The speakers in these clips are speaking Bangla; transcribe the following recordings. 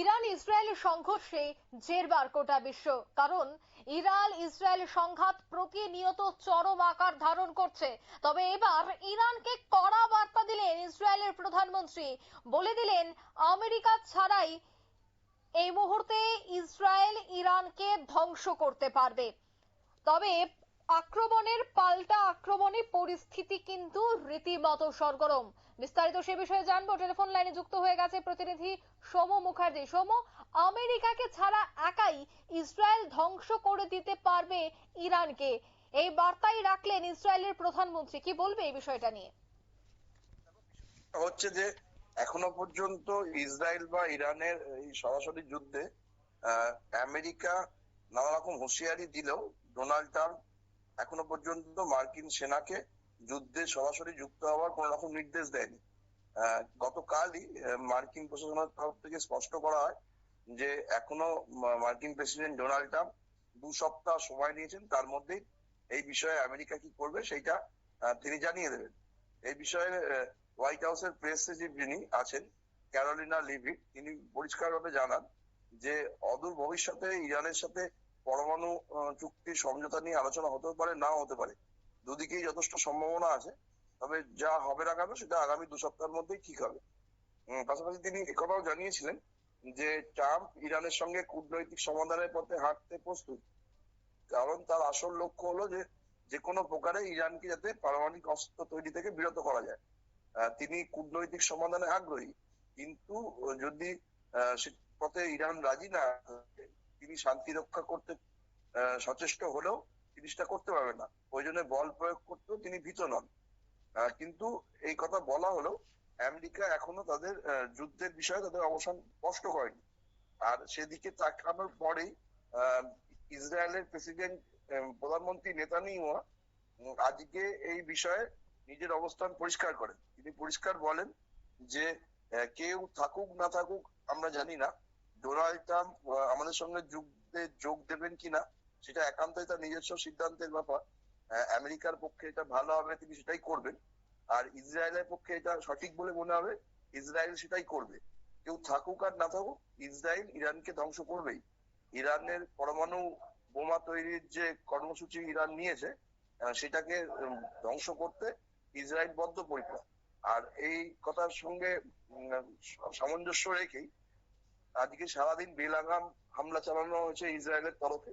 ইরান ইসরায়েল সংঘর্ষে জেরবার গোটা বিশ্ব, কারণ ইরান ইসরায়েল সংঘাত প্রতিনিয়ত চরম আকার ধারণ করছে। তবে এবার ইরানকে কড়া বার্তা দিলেন ইসরায়েলের প্রধানমন্ত্রী। বলে দিলেন, আমেরিকা ছাড়াই এই মুহূর্তে ইসরায়েল ইরানকে ধ্বংস করতে পারবে। তবে আক্রমণের পাল্টা আক্রমণে পরিস্থিতি কিন্তু রীতিমতো সরগরম। বিস্তারিত সে বিষয়ে জানব। টেলিফোন লাইনে যুক্ত হয়ে গেছে প্রতিনিধি সোম মুখার্জি। সোম, আমেরিকাকে ছাড়া একাই ইসরায়েল ধ্বংস করে দিতে পারবে ইরানকে। এই বার্তাই রাখলেন ইসরায়েলের প্রধানমন্ত্রী। কি বলবে এই বিষয়টা নিয়ে? হচ্ছে যে, এখনও পর্যন্ত ইসরায়েল বা ইরানের এই সরাসরি যুদ্ধে আমেরিকা নানা রকম হুঁশিয়ারি দিলেও ডোনাল্ড ট্রাম্প এখনও পর্যন্ত মার্কিন সেনাকে যুদ্ধে সরাসরি যুক্ত হওয়ার কোন রকম নির্দেশ দেয়নি। গতকালই মার্কিন প্রশাসনের তরফ থেকে স্পষ্ট করা হয় যে এখনও মার্কিন প্রেসিডেন্ট ডোনাল্ড ট্রাম্প দু সপ্তাহ সময় নিয়েছেন, তার মধ্যেই এই বিষয়ে আমেরিকা কি করবে সেইটা তিনি জানিয়ে দেবেন। এই বিষয়ে হোয়াইট হাউসের প্রেস সচিব যিনি আছেন, ক্যারোলিনা লিভিট তিনি পরিষ্কারভাবে জানান যে অদূর ভবিষ্যতে ইরানের সাথে পরমাণু চুক্তি সমঝোতা নিয়ে আলোচনা হতে পারে, নাও হতে পারে। দুদিকেই যথেষ্ট সম্ভাবনা আছে। তবে যা হবে না কেন সেটা আগামী দু সপ্তাহের মধ্যেই ঠিক হবে। পাশাপাশি তিনি একথাও জানিয়েছিলেন যে ট্রাম্প ইরানের সঙ্গে কূটনৈতিক সমাধানের পথে হাঁটতে প্রস্তুত। কারণ তার আসল লক্ষ্য হলো যে যে কোনো প্রকারে ইরানকে যাতে পারমাণবিক অস্ত্র তৈরি থেকে বিরত করা যায়। তিনি কূটনৈতিক সমাধানে আগ্রহী। কিন্তু যদি পথে ইরান রাজি না তিনি শান্তি রক্ষা করতে সচেষ্ট হলেও জিনিসটা করতে পারবে না। ওই জন্য বল প্রয়োগ করতেও তিনি ভীত নন। কিন্তু এই কথা বলা হলো আমেরিকা এখনও তাদের যুদ্ধের বিষয়ে তাদের অবসান স্পষ্ট করেনি। আর সেদিকে তাকানোর পরেই ইসরায়েলের প্রেসিডেন্ট প্রধানমন্ত্রী নেতানিয়া আজকে এই বিষয়ে নিজের অবস্থান পরিষ্কার করেন। তিনি পরিষ্কার বলেন যে কেউ থাকুক না থাকুক আমরা জানি না। ডোনাল্ড ট্রাম্প আমাদের সঙ্গে যুদ্ধে যোগ দেবেন কিনা সেটা একান্তই তার নিজস্ব সিদ্ধান্তের ব্যাপার। আমেরিকার পক্ষে এটা ভালো হবে, তিনি সেটাই করবেন। আর ইসরায়েলের পক্ষে এটা সঠিক বলে মনে হবে, ইসরায়েল সেটাই করবে। কেউ থাকুক আর না থাকুক, ইসরায়েল ইরানকে ধ্বংস করবেই। ইরানের পরমাণু বোমা তৈরির যে কর্মসূচি ইরান নিয়েছে সেটাকে ধ্বংস করতে ইসরায়েল বদ্ধপরিকর। আর এই কথার সঙ্গে সামঞ্জস্য রেখেই আজকে সারাদিন বেলাগাম হামলা চালানো হয়েছে ইসরায়েলের তরফে।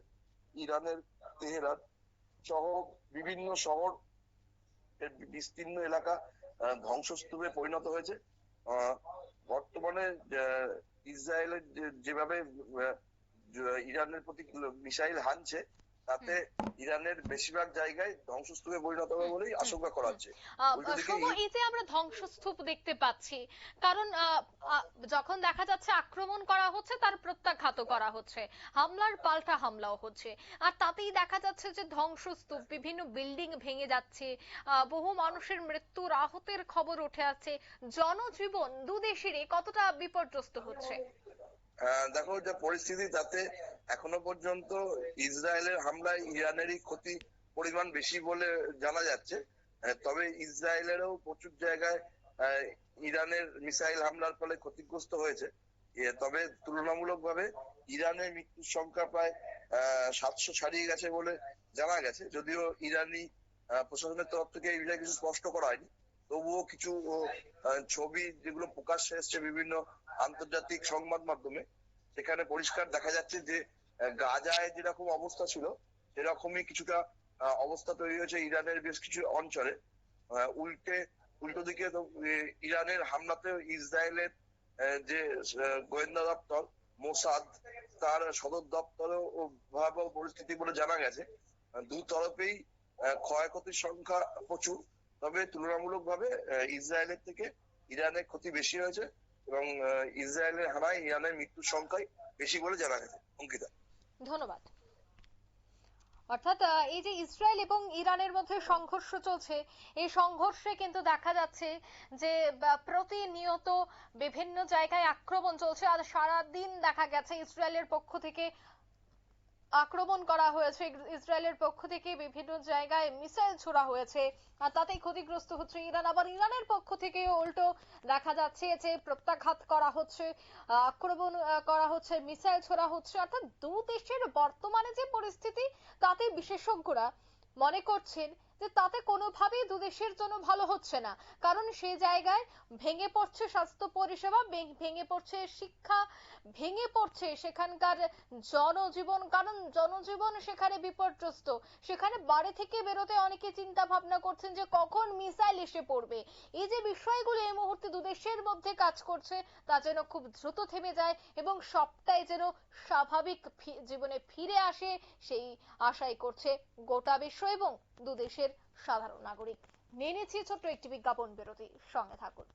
ইরানের তেহরান সহ বিভিন্ন শহর বিস্তীর্ণ এলাকা ধ্বংসস্তূপে পরিণত হয়েছে। বর্তমানে ইসরায়েলের যেভাবে ইরানের প্রতি মিসাইল হানছে তাতে ইরানের বেশিরভাগ জায়গায় ধ্বংসস্তূপে পরিণত হবে বলেই আশঙ্কা করা হচ্ছে। এই যে আমরা ধ্বংসস্তূপ দেখতে পাচ্ছি। কারণ যখন দেখা যাচ্ছে আক্রমণ করা হচ্ছে তার প্রত্যাঘাত করা হচ্ছে। হামলার পাল্টা হামলাও হচ্ছে। আর তাতেই দেখা যাচ্ছে যে ধ্বংসস্তূপ বিভিন্ন বিল্ডিং ভেঙে যাচ্ছে আহ, বহু মানুষের মৃত্যুর আহতের খবর উঠে আসছে। জনজীবন দুদেশেরই কতটা বিপর্যস্ত হচ্ছে? দেখো যে পরিস্থিতি তাতে এখনও পর্যন্ত ইসরায়েলের হামলায় ইরানেরই ক্ষতি পরিমাণ বেশি বলে জানা যাচ্ছে। তবে ইসরায়েলেরও প্রচুর জায়গায় ইরানের মিসাইল হামলার ফলে ক্ষতিগ্রস্ত হয়েছে। তবে তুলনামূলকভাবে ইরানের মৃত্যুর সংখ্যা প্রায় সাতশো ছাড়িয়ে গেছে বলে জানা গেছে। যদিও ইরানি প্রশাসনের তরফ থেকে এই বিষয়ে কিছু স্পষ্ট করা হয়নি। তবুও কিছু ছবি যেগুলো প্রকাশ্যে এসছে বিভিন্ন আন্তর্জাতিক সংবাদ মাধ্যমে, সেখানে পরিষ্কার দেখা যাচ্ছে যে গাজায় যেরকম অবস্থা ছিল, সেরকমই কিছুটা অবস্থা তৈরি হয়েছে ইরানের বেশ কিছু অঞ্চলে। উল্টে, উল্টো দিকে ইরানের হামলাতে ইসরায়েলের যে গোয়েন্দা দপ্তর, মোসাদ, তার সদর দপ্তরেও ভয়াবহ পরিস্থিতি বলে জানা গেছে। দু তরফেই ক্ষয়ক্ষতির সংখ্যা প্রচুর। তবে তুলনামূলকভাবে ইসরায়েলের থেকে ইরানের ক্ষতি বেশি হয়েছে এবং ইসরায়েলের হানায় ইরানের মৃত্যুর সংখ্যাই বেশি বলে জানা গেছে। অঙ্কিতা। ধন্যবাদ। অর্থাৎ এই যে ইসরায়েল এবং ইরানের মধ্যে সংঘর্ষ চলছে, এই সংঘর্ষে কিন্তু দেখা যাচ্ছে যে প্রতিনিয়ত বিভিন্ন জায়গায় আক্রমণ চলছে। আর সারাদিন দেখা গেছে ইসরায়েলের পক্ষ থেকে আক্রমণ করা হয়েছে। ইসরায়েলের পক্ষ থেকে বিভিন্ন জায়গায় মিসাইল ছোড়া হয়েছে। আর তাতেই ক্ষতিগ্রস্ত হচ্ছে ইরান। আবার ইরানের পক্ষ থেকে উল্টো দেখা যাচ্ছে যে প্রত্যাঘাত করা হচ্ছে, আক্রমণ করা হচ্ছে, মিসাইল ছোড়া হচ্ছে। অর্থাৎ দু দেশের বর্তমানে যে পরিস্থিতি, তাতে বিশেষজ্ঞরা মনে করছেন যে তাতে কোনোভাবেই দু দেশের জন্য ভালো হচ্ছে না। কারণ সেই জায়গায় ভেঙে পড়ছে স্বাস্থ্য পরিষেবা, ভেঙে পড়ছে শিক্ষা, ভেঙে পড়ছে সেখানকার জনজীবন। কারণ জনজীবন সেখানে বিপর্যস্ত। সেখানে বাড়ি থেকে বেরোতে অনেকে চিন্তা ভাবনা করছেন যে কখন মিসাইল এসে পড়বে। এই যে বিষয়গুলো এই মুহূর্তে দু দেশের মধ্যে কাজ করছে, তা যেন খুব দ্রুত থেমে যায় এবং সবটাই যেন স্বাভাবিক জীবনে ফিরে আসে, সেই আশাই করছে গোটা বিশ্ব এবং দু দেশের সাধারণ নাগরিক। নিয়ে নিচ্ছি ছোট্ট একটি বিজ্ঞাপন বিরতি। সঙ্গে থাকুন।